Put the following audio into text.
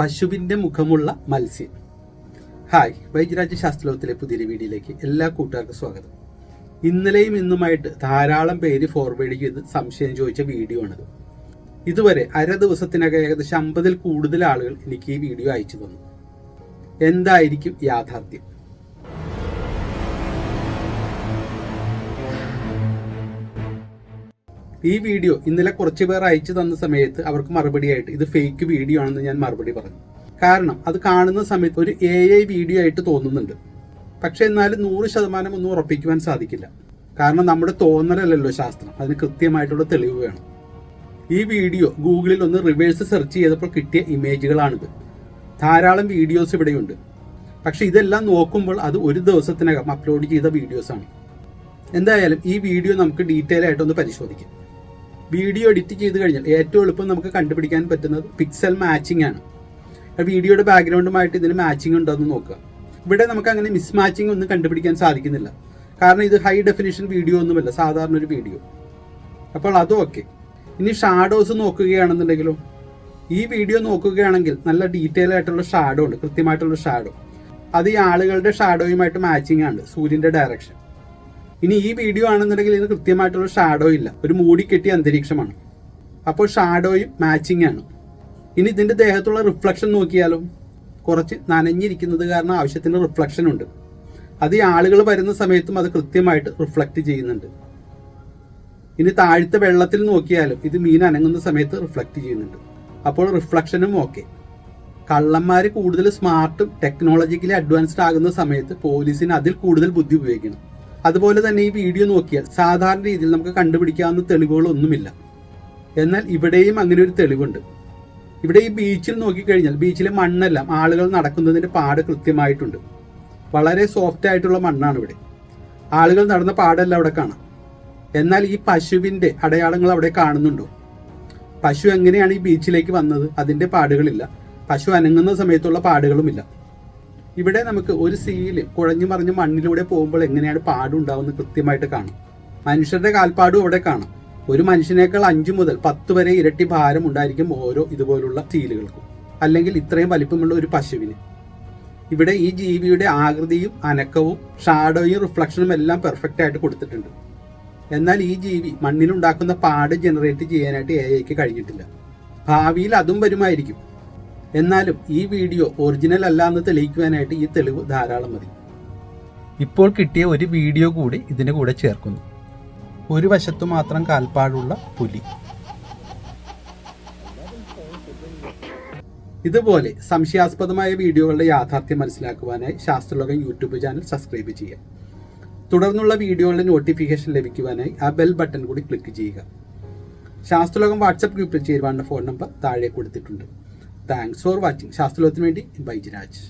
പശുവിന്റെ മുഖമുള്ള മത്സ്യം. ഹായ് വൈദ്യരാജ ശാസ്ത്രലോകത്തിലെ പുതിയൊരു വീഡിയോയിലേക്ക് എല്ലാ കൂട്ടുകാർക്കും സ്വാഗതം. ഇന്നലെയും ഇന്നുമായിട്ട് ധാരാളം പേര് ഫോർവേഡ് ചെയ്ത് സംശയം ചോദിച്ച വീഡിയോ ആണിത്. ഇതുവരെ അര ദിവസത്തിനകം ഏകദേശം അമ്പതിൽ കൂടുതൽ ആളുകൾ എനിക്ക് ഈ വീഡിയോ അയച്ചു തന്നു. എന്തായിരിക്കും യാഥാർത്ഥ്യം? ഈ വീഡിയോ ഇന്നലെ കുറച്ച് പേർ അയച്ചു തന്ന സമയത്ത് അവർക്ക് മറുപടിയായിട്ട് ഇത് ഫേക്ക് വീഡിയോ ആണെന്ന് ഞാൻ മറുപടി പറഞ്ഞു. കാരണം അത് കാണുന്ന സമയത്ത് ഒരു എ ഐ വീഡിയോ ആയിട്ട് തോന്നുന്നുണ്ട്. പക്ഷെ എന്നാലും നൂറ് ശതമാനം ഒന്നും ഉറപ്പിക്കുവാൻ സാധിക്കില്ല. കാരണം നമ്മുടെ തോന്നലല്ലല്ലോ ശാസ്ത്രം. അതിന് കൃത്യമായിട്ടുള്ള തെളിവ് വേണം. ഈ വീഡിയോ ഗൂഗിളിൽ ഒന്ന് റിവേഴ്സ് സെർച്ച് ചെയ്തപ്പോൾ കിട്ടിയ ഇമേജുകളാണിത് ധാരാളം വീഡിയോസ് ഇവിടെയുണ്ട്. പക്ഷെ ഇതെല്ലാം നോക്കുമ്പോൾ അത് ഒരു ദിവസത്തിനകം അപ്ലോഡ് ചെയ്ത വീഡിയോസാണ് എന്തായാലും ഈ വീഡിയോ നമുക്ക് ഡീറ്റെയിൽ ആയിട്ടൊന്ന് പരിശോധിക്കാം. വീഡിയോ എഡിറ്റ് ചെയ്ത് കഴിഞ്ഞാൽ ഏറ്റവും എളുപ്പം നമുക്ക് കണ്ടുപിടിക്കാൻ പറ്റുന്നത് പിക്സൽ മാച്ചിങ് ആണ്. വീഡിയോയുടെ ബാക്ക്ഗ്രൗണ്ടുമായിട്ട് ഇതിന് മാച്ചിങ് ഉണ്ടോ എന്ന് നോക്കുക. ഇവിടെ നമുക്ക് അങ്ങനെ മിസ് മാച്ചിങ് ഒന്നും കണ്ടുപിടിക്കാൻ സാധിക്കുന്നില്ല. കാരണം ഇത് ഹൈ ഡെഫിനിഷൻ വീഡിയോ ഒന്നുമല്ല സാധാരണ ഒരു വീഡിയോ അപ്പോൾ അതും ഓക്കെ ഇനി ഷാഡോസ് നോക്കുകയാണെന്നുണ്ടെങ്കിലും ഈ വീഡിയോ നോക്കുകയാണെങ്കിൽ നല്ല ഡീറ്റെയിൽ ആയിട്ടുള്ള ഷാഡോ ഉണ്ട് കൃത്യമായിട്ടുള്ള ഷാഡോ അത് ഈ ആളുകളുടെ ഷാഡോയുമായിട്ട് മാച്ചിങ് ആണ് സൂര്യന്റെ ഡയറക്ഷൻ ഇനി ഈ വീഡിയോ ആണെന്നുണ്ടെങ്കിൽ ഇതിന് കൃത്യമായിട്ടുള്ള ഷാഡോ ഇല്ല. ഒരു മൂടി കെട്ടിയ അന്തരീക്ഷമാണ്. അപ്പോൾ ഷാഡോയും മാച്ചിങ് ആണ്. ഇനി ഇതിന്റെ ദേഹത്തുള്ള റിഫ്ലക്ഷൻ നോക്കിയാലോ? കുറച്ച് നനഞ്ഞിരിക്കുന്നത് കാരണം ആവശ്യത്തിന് റിഫ്ലക്ഷൻ ഉണ്ട്. അത് ഈ ആളുകൾ വരുന്ന സമയത്തും അത് കൃത്യമായിട്ട് റിഫ്ലക്റ്റ് ചെയ്യുന്നുണ്ട്. ഇനി താഴ്ത്ത വെള്ളത്തിൽ നോക്കിയാലും? ഇത് മീൻ അനങ്ങുന്ന സമയത്ത് റിഫ്ലക്റ്റ് ചെയ്യുന്നുണ്ട്. അപ്പോൾ റിഫ്ലക്ഷനും ഓക്കെ കള്ളന്മാർ കൂടുതൽ സ്മാർട്ടും ടെക്നോളജിക്കലി അഡ്വാൻസ്ഡ് ആകുന്ന സമയത്ത് പോലീസിന് അതിൽ കൂടുതൽ ബുദ്ധി ഉപയോഗിക്കണം. അതുപോലെ തന്നെ ഈ വീഡിയോ നോക്കിയാൽ സാധാരണ രീതിയിൽ നമുക്ക് കണ്ടുപിടിക്കാവുന്ന തെളിവുകളൊന്നുമില്ല. എന്നാൽ ഇവിടെയും അങ്ങനെ ഒരു തെളിവുണ്ട്. ഇവിടെ ഈ ബീച്ചിൽ നോക്കിക്കഴിഞ്ഞാൽ ബീച്ചിലെ മണ്ണെല്ലാം ആളുകൾ നടക്കുന്നതിന്റെ പാട് കൃത്യമായിട്ടുണ്ട്. വളരെ സോഫ്റ്റ് ആയിട്ടുള്ള മണ്ണാണ് ഇവിടെ. ആളുകൾ നടന്ന പാടെല്ലാം അവിടെ കാണാം. എന്നാൽ ഈ പശുവിന്റെ അടയാളങ്ങൾ അവിടെ കാണുന്നുണ്ടോ? പശു എങ്ങനെയാണ് ഈ ബീച്ചിലേക്ക് വന്നത്? അതിന്റെ പാടുകളില്ല. പശു അനങ്ങുന്ന സമയത്തുള്ള പാടുകളുമില്ല. ഇവിടെ നമുക്ക് ഒരു സീൽ കുഴഞ്ഞു മറിഞ്ഞ് മണ്ണിലൂടെ പോകുമ്പോൾ എങ്ങനെയാണ് പാടുണ്ടാവുന്നത് കൃത്യമായിട്ട് കാണാം. മനുഷ്യരുടെ കാൽപ്പാടും അവിടെ കാണാം. ഒരു മനുഷ്യനേക്കാൾ അഞ്ചു മുതൽ പത്ത് വരെ ഇരട്ടി ഭാരം ഉണ്ടായിരിക്കും ഓരോ ഇതുപോലുള്ള സീലുകൾക്കും അല്ലെങ്കിൽ ഇത്രയും വലിപ്പമുള്ള ഒരു പശുവിന്. ഇവിടെ ഈ ജീവിയുടെ ആകൃതിയും അനക്കവും ഷാഡോയും റിഫ്ലക്ഷനും എല്ലാം പെർഫെക്റ്റ് ആയിട്ട് കൊടുത്തിട്ടുണ്ട്. എന്നാൽ ഈ ജീവി മണ്ണിലുണ്ടാക്കുന്ന പാട് ജനറേറ്റ് ചെയ്യാനായിട്ട് എ ഐക്ക് കഴിഞ്ഞിട്ടില്ല. ഭാവിയിൽ അതും വരുമായിരിക്കും. എന്നാലും ഈ വീഡിയോ ഒറിജിനൽ അല്ല എന്ന് തെളിയിക്കുവാനായിട്ട് ഈ തെളിവ് ധാരാളം മതി. ഇപ്പോൾ കിട്ടിയ ഒരു വീഡിയോ കൂടി ഇതിന് കൂടെ ചേർക്കുന്നു. ഒരു വശത്തു മാത്രം കാൽപ്പാടുള്ള പുലി. ഇതുപോലെ സംശയാസ്പദമായ വീഡിയോകളുടെ യാഥാർത്ഥ്യം മനസ്സിലാക്കുവാനായി ശാസ്ത്രലോകം യൂട്യൂബ് ചാനൽ സബ്സ്ക്രൈബ് ചെയ്യുക. തുടർന്നുള്ള വീഡിയോകളുടെ നോട്ടിഫിക്കേഷൻ ലഭിക്കുവാനായി ആ ബെൽ ബട്ടൺ കൂടി ക്ലിക്ക് ചെയ്യുക. ശാസ്ത്രലോകം വാട്സപ്പ് ഗ്രൂപ്പിൽ ചേരുവാനുള്ള ഫോൺ നമ്പർ താഴെ കൊടുത്തിട്ടുണ്ട്. താങ്ക്സ് ഫോർ വാച്ചിങ് ശാസ്ത്രലോകത്തിന് വേണ്ടി ബൈജിരാജ്.